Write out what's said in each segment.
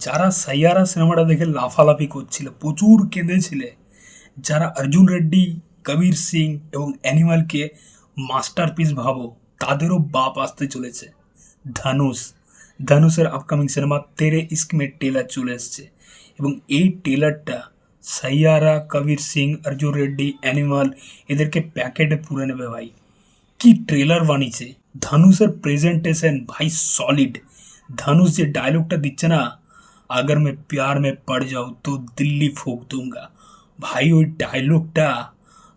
যারা সাইয়ারা সিনেমাটা দেখে লাফালাফি করছিল, প্রচুর কেঁদেছিলে। যারা অর্জুন রেড্ডি, কবির সিং এবং অ্যানিমালকে মাস্টারপিস ভাবো, তাদেরও বাপ আসতে চলেছে। ধনুষ ধনুষের আপকামিং সিনেমা তেরে ইস্কমের টেলার চলে এসছে এবং এই টেলারটা সাইয়ারা, কবির সিং, অর্জুন রেড্ডি, অ্যানিমাল এদেরকে প্যাকেটে পুরে নেবে ভাই। কি ট্রেলার বানিয়েছে? ধনুষের প্রেজেন্টেশন ভাই সলিড ধনুষ যে ডায়লগটা দিচ্ছে না अगर मैं प्यार में पड़ जाऊँ तो दिल्ली फूक दूंगा ভাই ওই ডায়লগটা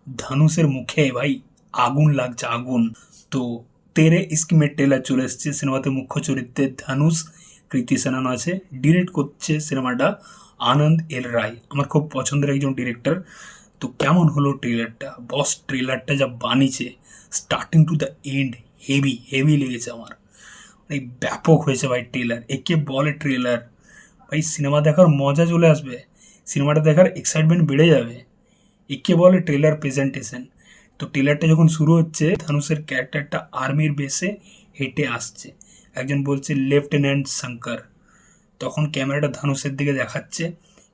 ধনুষের মুখে ভাই আগুন লাগছে আগুন তো তেরে ইস্কিমের টেলার চলে এসছে সিনেমাতে মুখ্য চরিত্রে ধনুষ কৃতি সেনান আছে ডিরেক্ট করছে সিনেমাটা আনন্দ এল রায় আমার খুব পছন্দের একজন ডিরেক্টর তো কেমন হলো ট্রেলারটা বস ট্রেলারটা যা বানিয়েছে starting to the end heavy heavy লেগেছে আমার এই ব্যাপক হয়েছে ভাই ট্রেলার একে বলে ট্রেলার ভাই, সিনেমা দেখার মজা চলে আসবে। সিনেমাটা দেখার এক্সাইটমেন্ট বেড়ে যাবে। একে বলে ট্রেলার প্রেজেন্টেশন তো ট্রেলারটা যখন শুরু হচ্ছে ধানুষের ক্যারেক্টারটা আর্মির বেসে হেঁটে আসছে। একজন বলছে লেফটেন্যান্ট শঙ্কর তখন ক্যামেরাটা ধানুষের দিকে দেখাচ্ছে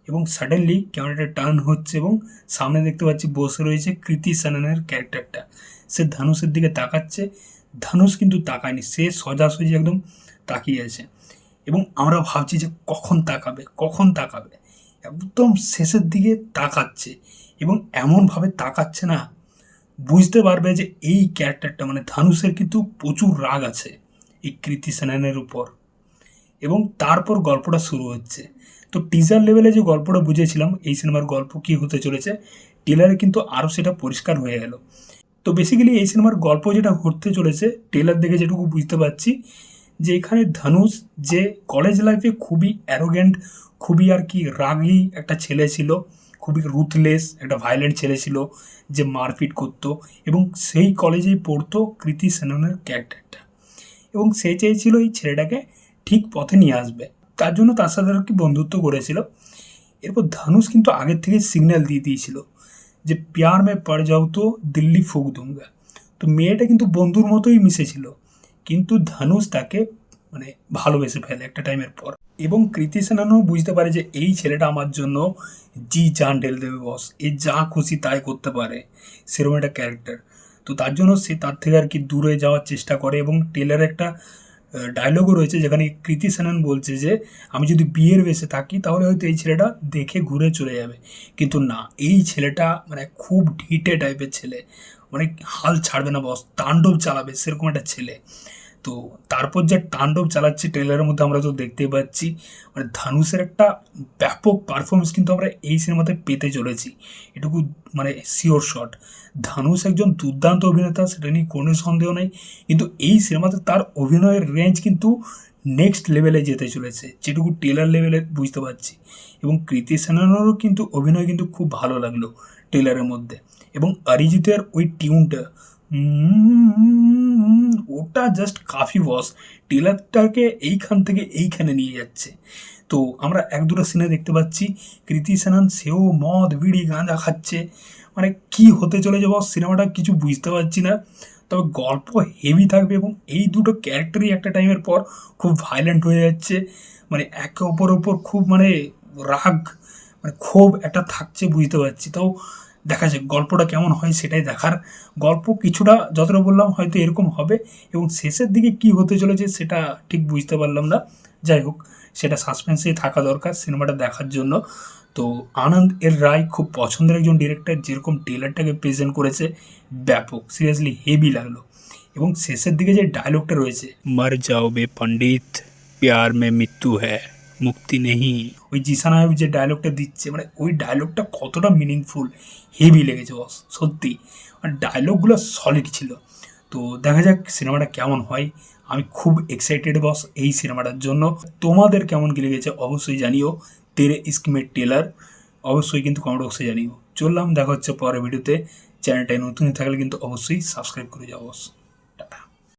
এবং সাডেনলি ক্যামেরাটা টার্ন হচ্ছে এবং সামনে দেখতে পাচ্ছি বসে রয়েছে কৃতি সাননের ক্যারেক্টারটা সে ধানুষের দিকে তাকাচ্ছে। ধানুষ কিন্তু তাকায়নি, সে সোজাসুজি একদম তাকিয়ে আছে। এবং আমরা ভাবছি যে কখন তাকাবে কখন তাকাবে। একদম শেষের দিকে তাকাচ্ছে এবং এমনভাবে তাকাচ্ছে না, বুঝতে পারবে যে এই ক্যারেক্টারটা মানে ধানুষের কিন্তু প্রচুর রাগ আছে এই কৃতি সেনানের উপর। এবং তারপর গল্পটা শুরু হচ্ছে। তো টিজার লেভেলে যে গল্পটা বুঝেছিলাম, এই সিনেমার গল্প কী হতে চলেছে টেলারে কিন্তু আরও সেটা পরিষ্কার হয়ে গেল। তো বেসিক্যালি এই সিনেমার গল্প যেটা ঘটতে চলেছে টেলার দেখে যেটুকু বুঝতে পারছি যে এখানে ধনুষ যে কলেজ লাইফে খুবই অ্যারোগেন্ট খুবই আর কি রাগী একটা ছেলে ছিল, খুবই রুথলেস একটা ভায়োলেন্ট ছেলে ছিল যে মারপিট করতো এবং সেই কলেজেই পড়তো কৃতি সেননের ক্যারেক্টারটা এবং সে চেয়েছিল এই ছেলেটাকে ঠিক পথে নিয়ে আসবে। তার জন্য তার সাথে আর কি বন্ধুত্ব করেছিল। এরপর ধনুষ কিন্তু আগের থেকে সিগন্যাল দিয়ে দিয়েছিল যে, প্যার মে পড় যাও তো, দিল্লি ফুক দুঙ্গা। তো মেয়েটা কিন্তু বন্ধুর মতোই মিশেছিল। কিন্তু ধানুষ তাকে মানে ভালোবেসে ফেলে একটা টাইমের পর। এবং কৃতি সেনানও বুঝতে পারে যে এই ছেলেটা আমার জন্য জি জান ঢেলে দেবে, বস। এ যা খুশি তাই করতে পারে। সেরকম একটা ক্যারেক্টার তো তার জন্য সে তার থেকে আর কি দূরে যাওয়ার চেষ্টা করে এবং টেলার একটা ডায়লগও রয়েছে যেখানে কৃতি সেনান বলছে যে, আমি যদি বিয়ের বেসে থাকি, তাহলে হয়তো এই ছেলেটা দেখে ঘুরে চলে যাবে। কিন্তু না, এই ছেলেটা মানে খুব ঢিটে টাইপের ছেলে। মানে হাল ছাড়বে না বস তাণ্ডব চালাবে, সেরকম একটা ছেলে। তো তারপর যে তাণ্ডব চালাচ্ছে ট্রেলারের মধ্যে আমরা তো দেখতে পাচ্ছি মানে ধানুষের একটা ব্যাপক পারফরমেন্স কিন্তু আমরা এই সিনেমাতে পেতে চলেছি। এটুকু মানে শিওর শট ধানুষ একজন দুর্দান্ত অভিনেতা, সেটা নিয়ে কোনো সন্দেহ নেই। কিন্তু এই সিনেমাতে তার অভিনয়ের রেঞ্জ কিন্তু নেক্সট লেভেলে যেতে চলেছে, যেটুকু টেলার লেভেলে বুঝতে পারছি। এবং কৃতি সেনানেরও কিন্তু অভিনয় কিন্তু খুব ভালো লাগল টেলারের মধ্যে। এবং অরিজিতের ওই টিউনটা ওটা জাস্ট কাফি বস টেলারটাকে এইখান থেকে এইখানে নিয়ে যাচ্ছে। তো আমরা এক দুটো সিনে দেখতে পাচ্ছি, কৃতি সেনান, সেও মদ, বিড়ি, গাঁজা খাচ্ছে। মানে কি হতে চলেছে বস সিনেমাটা কিছু বুঝতে পারছি না। তবে গল্প হেভি থাকবে এবং এই দুটো ক্যারেক্টারই একটা টাইমের পর খুব ভায়োলেন্ট হয়ে যাচ্ছে। মানে একে অপর ওপর খুব মানে রাগ মানে ক্ষোভ একটা থাকছে বুঝতে পারছি। তো দেখা যাক গল্পটা কেমন হয় সেটাই দেখার। গল্প কিছুটা যতটা বললাম হয়তো এরকম হবে এবং শেষের দিকে কি হতে চলেছে সেটা ঠিক বুঝতে পারলাম না। যাই হোক, সেটা সাসপেন্সেই থাকা দরকার সিনেমাটা দেখার জন্য। তো আনন্দ এর রায় খুব পছন্দের একজন ডিরেক্টর যেরকম টেলারটাকে প্রেজেন্ট করেছে, ব্যাপক সিরিয়াসলি হেভি লাগল। এবং শেষের দিকে যে ডায়লগটা রয়েছে, মার যাও বে পণ্ডিত, প্যার মে মৃত্যু হ্যায়। মুক্তি নেই। ওই জিসান আয়ব যে ডায়লগটা দিচ্ছে মানে ওই ডায়লগটা কতটা মিনিংফুল হেভি লেগেছে বস সত্যি। আর ডায়লগগুলো সলিড ছিল। তো দেখা যাক সিনেমাটা কেমন হয়। আমি খুব এক্সাইটেড বস এই সিনেমাটার জন্য। তোমাদের কেমন কি লেগেছে অবশ্যই জানিও। তেরে স্কিমের টেলার, অবশ্যই কিন্তু কমেন্ট বক্সে জানিও। চললাম, দেখা হচ্ছে পরের ভিডিওতে চ্যানেলটায় নতুন থাকলে কিন্তু অবশ্যই সাবস্ক্রাইব করে যাও বস